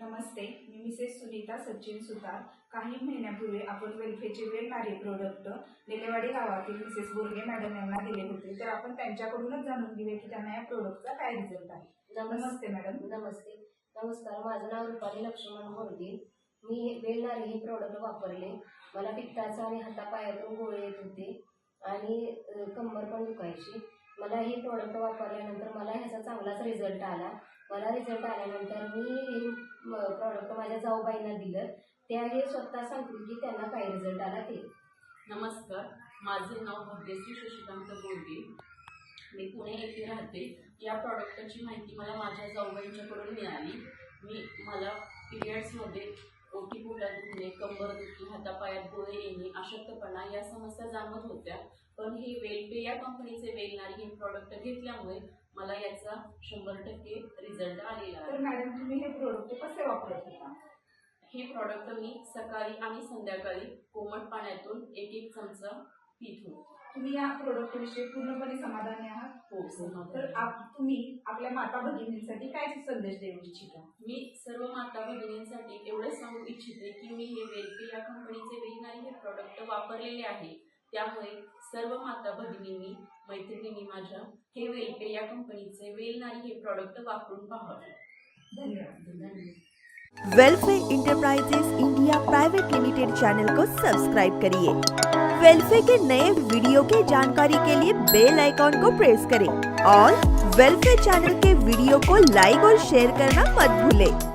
नमस्ते मी मिसेस सुनीता सचिन सुतार. काही महिन्यापूर्वी आपण वेल्फेचे वेलणारे प्रोडक्ट लेलेवाडी गावातील मिसेस बोरगे मॅडम यांना दिले होते. तर आपण त्यांच्याकडूनच जाणून घेऊया की त्यांना या प्रोडक्टचा काय रिझल्ट आहे. नमस्ते. मॅडम नमस्ते. नमस्कार माझं नाव रुपाली लक्ष्मण मोरगे. मी वेलणारे हे प्रोडक्ट वापरले. मला पित्ताचा आणि हातापायातून गोळे येत होते आणि कंबर पण दुखायची. मला हे प्रॉडक्ट वापरल्यानंतर मला ह्याचा चांगलाच रिझल्ट आला. मला रिझल्ट आल्यानंतर मी हे प्रॉडक्ट माझ्या जाऊबाईंना दिलं. त्या हे स्वतः सांगतील की त्यांना काय रिझल्ट आला ते. नमस्कार. माझे नाव भाग्यश्री शशिकांत बोर्गे. मी पुणे येथे राहते. या प्रॉडक्टची माहिती मला माझ्या जाऊबाईंच्याकडून मिळाली. मी मला पिरियड्समध्ये ओटी पोटात दुखणे कंबर दुखी हातापायात गोळे येणे अशक्तपणा या समस्या जाणवत होत्या. पण हे वेलपे या कंपनीचे वेलणारी हे प्रॉडक्ट घेतल्यामुळे मला याचा शंभर टक्के रिझल्ट आलेला आहे. तर मॅडम तुम्ही हे प्रोडक्ट कसे वापरत होता? हे प्रॉडक्ट मी सकाळी आणि संध्याकाळी कोमट पाण्यातून एक एक चमचा पित होते. तुम्ही या प्रोडक्ट विषयी पूर्णपणे समाधानी आहात. तर आप- तुम्ही आपल्या माता भगिनींसाठी काय संदेश देऊ इच्छिता? मी सर्व माता भगिनींसाठी एवढंच सांगू इच्छिते की मी हे वेलपे या कंपनीचे वेलणारी हे प्रॉडक्ट वापरलेले आहे. त्यामुळे सर्व माता भगिनींनी मैत्रिणींनी माझ्या हे वेलपे या कंपनीचे वेलणारी हे प्रॉडक्ट वापरून पाहावे. धन्यवाद धन्यवाद welfare enterprises India private limited channel को सब्सक्राइब करिए. वेलफेयर के नए वीडियो की जानकारी के लिए बेल आइकॉन को प्रेस करें और वेलफेयर चैनल के वीडियो को लाइक और शेयर करना मत भूलें।